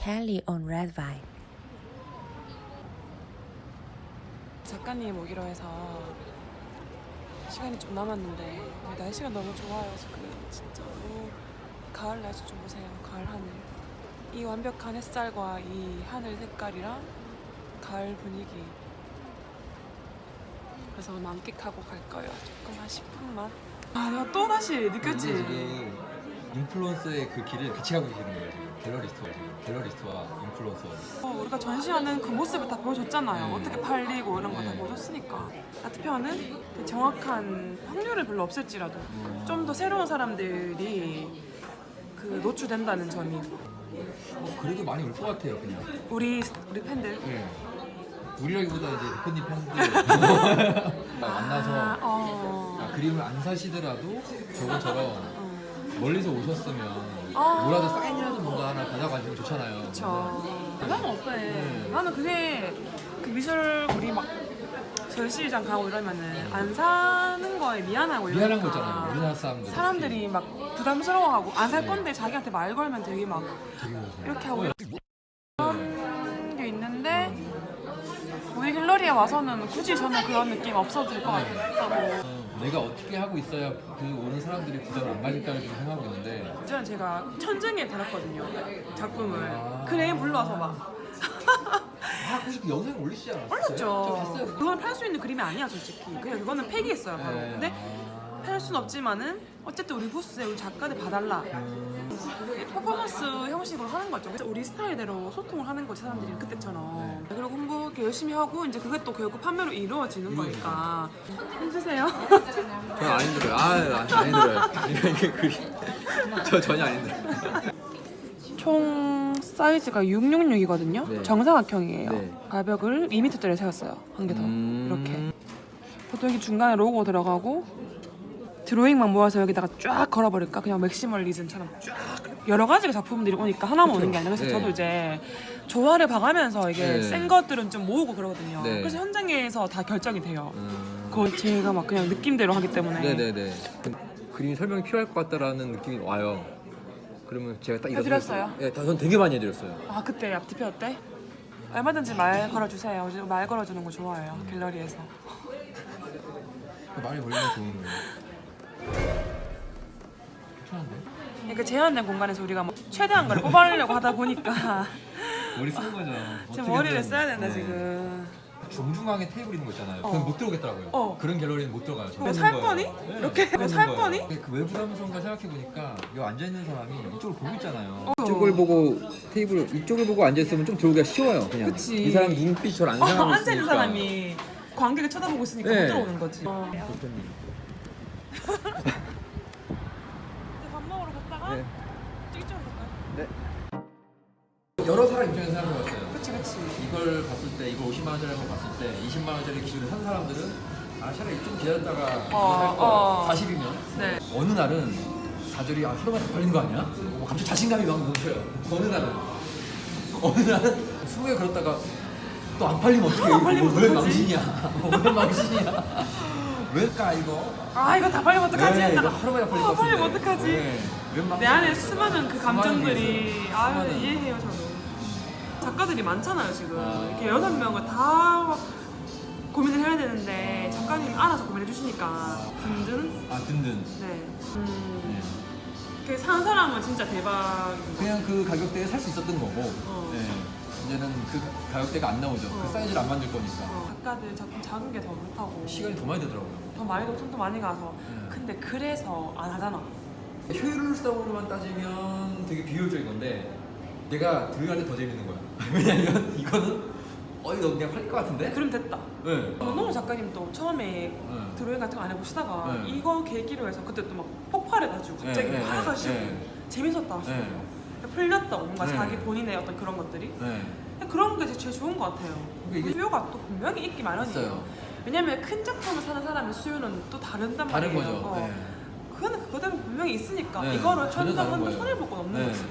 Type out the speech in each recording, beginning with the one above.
Kelly on Red Vine. 작가님 오기로 해서 시간이 좀 남았는데 날씨가 너무 좋아요. 지금 진짜 너무 가을 날씨 좀 보세요. 가을 하늘. 이 완벽한 햇살과 이 하늘 색깔이랑 가을 분위기. 그래서 만끽하고 갈 거예요. 조금 한 10분만. 아 내가 또 다시 느꼈지? 지금 인플루언서의 그 길을 같이 가고 계시는 거예요. 지금. 갤러리스트와 지금. 갤러리스트와 인플루언서. 어, 우리가 전시하는 그 모습을 다 보여줬잖아요. 네. 어떻게 팔리고 이런 거 다 네. 보여줬으니까. 아트표는 그 정확한 확률을 별로 없을지라도 음. 좀더 새로운 사람들이 그 노출된다는 점이 어, 그래도 많이 올 것 같아요, 그냥. 우리 우리 팬들 네. 우리라기보다 이제 대표님 팬들 만나서 아, 어. 아, 그림을 안 사시더라도 저번처럼 어. 멀리서 오셨으면 아. 뭐라도 사인이라도 뭔가 하나 받아가지고 좋잖아요. 그쵸. 나는 어때? 네. 나는 그게 그 미술 우리 막 전시장 가고 이러면은 안 사는 거에 미안하고 이러니까 미안한 거잖아요. 우리나라 사람들. 사람들이 막 부담스러워하고 안 살 건데 자기한테 말 걸면 되게 막. 이렇게 하고 어, 그런 게 있는데 우리 힐러리에 와서는 굳이 저는 그런 느낌 없어도 될 것 같다고 어, 내가 어떻게 하고 있어야 그 오는 사람들이 부담을 안 가질까를 좀 생각하고 있는데 이전에 제가 천정에 달았거든요 작품을 아. 그래 불러서 막 아 혹시 그 영상 올리시지 않았어요? 저 올렸죠 봤어요. 그건 팔 수 있는 그림이 아니야 솔직히 그냥 그거는 폐기했어요 바로 네. 근데 아. 팔 수는 없지만은 어쨌든 우리 부스에 우리 작가들 봐달라 음. 퍼포먼스 형식으로 하는 거죠. 그래서 우리 스타일대로 소통을 하는 거지 사람들이 그때처럼. 그리고 공부 이렇게 열심히 하고 이제 그게 또 결국 판매로 이루어지는 거니까 힘드세요? 저는 안 힘들어요. 아, 안, 안 힘들어요. 이게 그림. 저 전혀 안 힘들어요. 총 사이즈가 666이거든요. 네. 정사각형이에요. 네. 가벽을 2m짜리 세웠어요. 한 개 더. 음. 이렇게. 보통 여기 중간에 로고 들어가고 드로잉만 모아서 여기다가 쫙 걸어버릴까? 그냥 맥시멀리즘처럼 쫙 여러 가지 작품들이 오니까 하나만 오는 게 아니라 그래서 네. 저도 이제 조화를 봐가면서 이게 네. 센 것들은 좀 모으고 그러거든요. 네. 그래서 현장에서 다 결정이 돼요. 음. 그거 제가 막 그냥 느낌대로 하기 때문에 네네네. 그림이 설명이 필요할 것 같다라는 느낌이 와요. 그러면 제가 딱 이거 해드렸어요? 네, 전 되게 많이 해드렸어요. 아 그때 앞뒤표 어때? 얼마든지 말 걸어주세요. 저말 걸어주는 거 좋아해요. 갤러리에서. 말이 걸리면 좋은 거예요. 괜찮은데? 그러니까 제한된 공간에서 우리가 뭐 최대한 걸 뽑아내려고 하다 보니까 머리 쓰는 거죠. 지금 어떻게든. 머리를 써야 된다 네. 지금. 중중앙에 테이블 있는 거 있잖아요. 어. 그건 못 들어오겠더라고요. 어. 그런 갤러리는 못 들어가요. 뭐살 거니? 이렇게 그런 살 거예요. 거니? 근데 그 외부 감성과 생각해 보니까 여기 앉아 있는 사람이 이쪽을 보고 있잖아요. 어. 이쪽을 보고 테이블 이쪽을 보고 앉아 있으면 좀 들어오기가 쉬워요. 그냥 그치. 이 사람 눈빛 저를 안 어, 생각하고 앉아 있는 있으니까. 사람이 관객을 쳐다보고 있으니까 네. 못 들어오는 거지. 어. 대표님. 밥 먹으러 갔다가 네. 이쪽으로 갈까요? 여러 사람 입장에서 생각해봤어요. 그치 그치. 이걸 봤을 때 이걸 50만 원짜리 걸 봤을 때 20만 원짜리 기준을 산 사람들은 아 차라리 좀 기다렸다가 어, 어. 살 거. 40이면 네. 어느 날은 사절이 아 하루만 더 팔리는 거 아니야? 뭐 갑자기 자신감이 막 멈춰요. 어느 날은 어느 날은 20개 걸었다가 또 안 팔리면 어떡해? 안 팔리면 왜 어떡하지? 망신이야? 왜 망신이야? 왜까 이거? 아 이거 다 팔리면 어떡하지? 네, 이거 했다가 하루 만에 팔릴 아, 같은데. 팔리면 어떡하지? 네. 웬? 내 안에 수많은 그 감정들이 수많은 아유 수많은. 이해해요 저도 작가들이 많잖아요 지금 아. 이렇게 여섯 명을 다 고민을 해야 되는데 작가님이 알아서 고민해 주시니까 든든 아 든든. 네 네. 음, 그산 사람은 진짜 대박인 거 그냥 그 가격대에 살 수 있었던 거고 어. 네. 이제는 그 가격대가 안 나오죠. 어. 그 사이즈를 안 만들 거니까 어, 작가들 작품 작은 게더 그렇다고 시간이 더 많이 들더라고요. 더 많이 도 손도 많이 가서 네. 근데 그래서 안 하잖아 효율성으로만 따지면 되게 비효율적인 건데 내가 들어갈 때 더 재밌는 거야. 왜냐면 이거는 어디 너무 그냥 팔릴 것 같은데? 그럼 됐다 네. 노무 작가님도 처음에 네. 드로잉 같은 거 안 해보시다가 네. 이거 계기로 해서 그때 또 막 폭발해가지고 갑자기 네, 네, 막 하시고 네. 재밌었다 하시고 네. 풀렸다 뭔가 네. 자기 본인의 어떤 그런 것들이 네. 그런 게 제일 좋은 것 같아요 그러니까 이게- 수요가 또 분명히 있기 마련이에요 있어요. 왜냐면 큰 작품을 사는 사람의 수요는 또 다른단 다른 말이에요 거죠. 어. 네. 그거는 그거대로 분명히 있으니까 네, 이거를 전혀 다른 번도 거예요. 손해 볼 건 없는 네. 거지 네.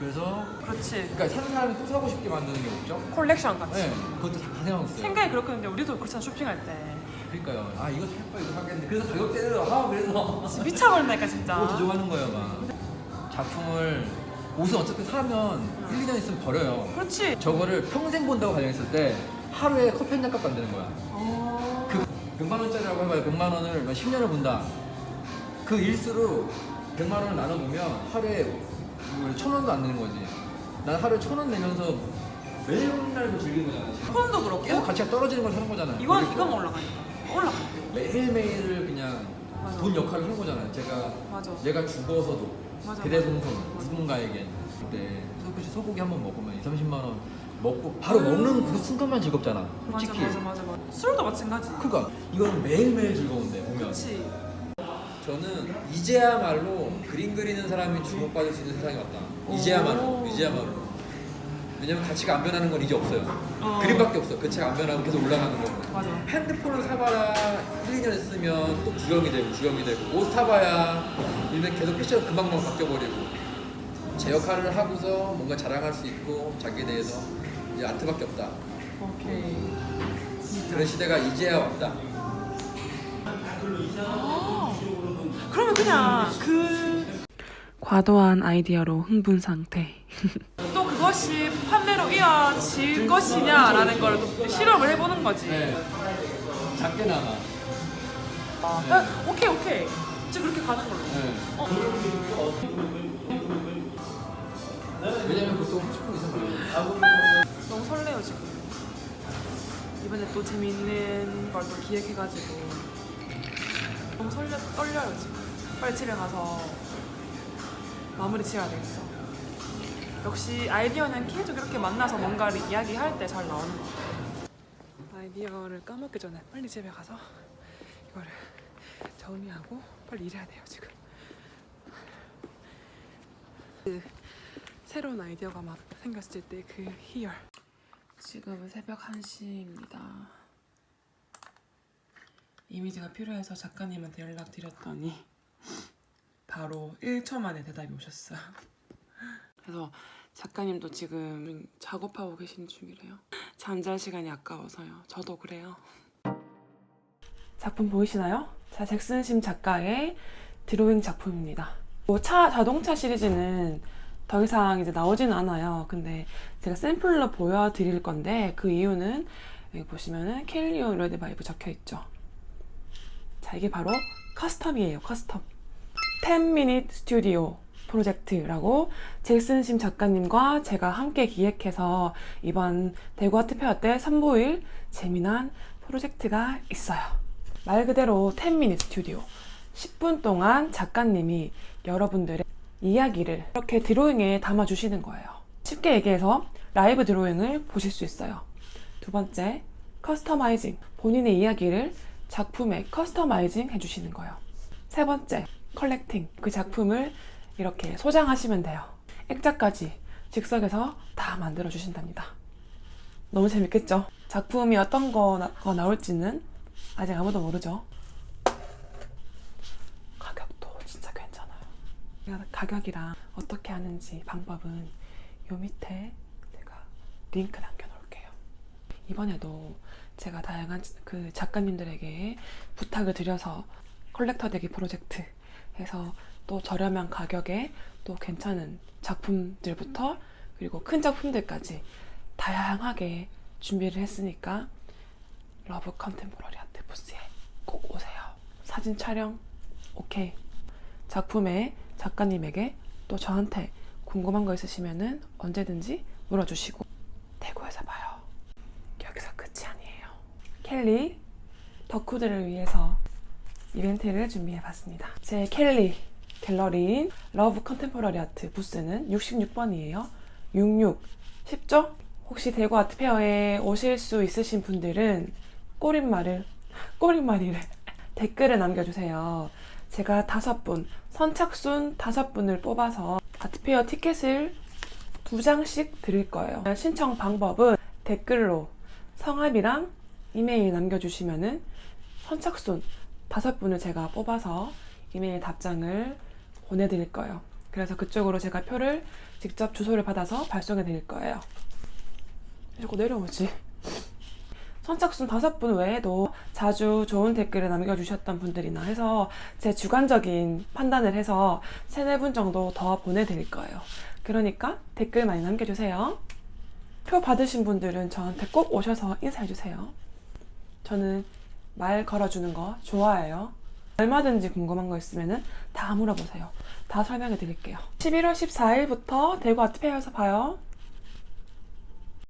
그래서 그렇지 그러니까 사는 사람이 또 사고 싶게 만드는 게 목적? 콜렉션 같이 네. 그것도 다 생각하고 있어요. 생각이 그렇게 했는데 우리도 그렇잖아 쇼핑할 때 그러니까요. 아 이거 살거 이거 사겠는데 그래서 가격대를 아 그래서 미쳐버린다니까 진짜 그거 조정하는 거예요 막 작품을 옷은 어차피 사면 1, 2년 있으면 버려요. 그렇지. 저거를 평생 본다고 가정했을 때 하루에 커피 한 잔값안 되는 거야. 어. 그 100만 원짜리라고 해봐요. 100만 원을 10년을 본다. 그 일수로 100만 원을 나눠보면 하루에 뭐천 원도 안 되는 거지. 난 하루에 천 원 내면서 매일 날도 즐기는 거잖아. 지금. 폰도 그렇고. 계속 가치가 떨어지는 걸 사는 거잖아. 이건 그리고 이건 올라가니까. 올라가니까. 매일매일을 그냥 맞아. 돈 역할을 하는 거잖아요. 제가 맞아. 얘가 죽어서도 맞아, 대대손손 맞아. 누군가에게 그때 소고기 소고기 한 번 먹으면 2, 30만 원 먹고 바로 음. 먹는 그 순간만 즐겁잖아. 솔직히. 맞아 맞아 맞아. 술도 마찬가지. 그니까 이건 매일매일 즐거운데 보면 그렇지. 저는 이제야말로 그림 그리는 사람이 주목받을 수 있는 세상이 왔다 이제야말로 오. 이제야말로 왜냐면 가치가 안 변하는 건 이제 없어요. 어. 그림밖에 없어. 그 책 안 변하면 계속 올라가는 거고 맞아. 핸드폰을 사봐라. 1, 2년 쓰면 또 구형이 되고 구형이 되고. 옷 사봐야 이제 계속 패션 금방금방 바뀌어버리고. 제 역할을 하고서 뭔가 자랑할 수 있고 자기에 대해서 이제 아트밖에 없다. 오케이. 그런 시대가 이제야 왔다. 아, 그러면 그냥 그 과도한 아이디어로 흥분 상태. 또 그것이 판매로 이어질 것이냐라는 걸또 실험을 해보는 거지. 네 작게나마 아, 오케이 오케이. 이제 그렇게 가는 걸로. 네. 어. 왜냐면 보통 30분 이상 걸려요. 너무 설레요 지금. 이번에 또 재밌는 걸 또 기획해가지고 너무 설레 떨려요 지금. 빨리 집에 가서 마무리 지어야 되겠어. 역시 아이디어는 계속 이렇게 만나서 뭔가를 이야기할 때 잘 나오는 것 같아. 아이디어를 까먹기 전에 빨리 집에 가서 이거를 정리하고 빨리 일해야 돼요 지금. 그 새로운 아이디어가 막 생겼을 때 그 희열. 지금은 새벽 1시입니다. 이미지가 필요해서 작가님한테 연락드렸더니 바로 1초 만에 대답이 오셨어요. 그래서 작가님도 지금 작업하고 계신 중이래요. 잠잘 시간이 아까워서요. 저도 그래요. 작품 보이시나요? 자, 잭슨 심 작가의 드로잉 작품입니다. 뭐 차 자동차 시리즈는 더 이상 이제 나오지는 않아요. 근데 제가 샘플로 보여드릴 건데 그 이유는 여기 보시면은 켈리오 레드 바이브 적혀 있죠. 자, 이게 바로 커스텀이에요. 커스텀. 10 미닛 스튜디오 프로젝트라고 잭슨 심 작가님과 제가 함께 기획해서 이번 대구 아트페어 때 선보일 재미난 프로젝트가 있어요. 말 그대로 10미닛 스튜디오. 10분 동안 작가님이 여러분들의 이야기를 이렇게 드로잉에 담아주시는 거예요. 쉽게 얘기해서 라이브 드로잉을 보실 수 있어요. 두 번째, 커스터마이징. 본인의 이야기를 작품에 커스터마이징 해주시는 거예요. 세 번째, 컬렉팅. 그 작품을 이렇게 소장하시면 돼요. 액자까지 즉석에서 다 만들어 주신답니다. 너무 재밌겠죠? 작품이 어떤 거가 나올지는 아직 아무도 모르죠. 가격도 진짜 괜찮아요. 제가 가격이랑 어떻게 하는지 방법은 요 밑에 제가 링크 남겨놓을게요. 이번에도 제가 다양한 그 작가님들에게 부탁을 드려서 컬렉터 되기 프로젝트 해서 또 저렴한 가격에 또 괜찮은 작품들부터 그리고 큰 작품들까지 다양하게 준비를 했으니까 러브 컨템포러리 아트 부스에 꼭 오세요. 사진 촬영 오케이. 작품의 작가님에게 또 저한테 궁금한 거 있으시면은 언제든지 물어주시고 대구에서 봐요. 여기서 끝이 아니에요. 켈리 덕후들을 위해서 이벤트를 준비해봤습니다. 제 켈리 갤러리인 러브 컨템포러리 아트 부스는 66번이에요. 66 쉽죠? 혹시 대구 아트페어에 오실 수 있으신 분들은 꼬릿말을 꼬릿말이를 댓글을 남겨주세요. 제가 다섯 분 선착순 다섯 분을 뽑아서 아트페어 티켓을 두 장씩 드릴 거예요. 신청 방법은 댓글로 성함이랑 이메일 남겨주시면은 선착순 다섯 분을 제가 뽑아서 이메일 답장을 보내드릴 거예요. 그래서 그쪽으로 제가 표를 직접 주소를 받아서 발송해 드릴 거예요. 자꾸 내려오지. 선착순 다섯 분 외에도 자주 좋은 댓글을 남겨주셨던 분들이나 해서 제 주관적인 판단을 해서 세네 분 정도 더 보내드릴 거예요. 그러니까 댓글 많이 남겨주세요. 표 받으신 분들은 저한테 꼭 오셔서 인사해주세요. 저는 말 걸어주는 거 좋아해요. 얼마든지 궁금한 거 있으면 다 물어보세요. 다 설명해 드릴게요. 11월 14일부터 대구 아트페어에서 봐요.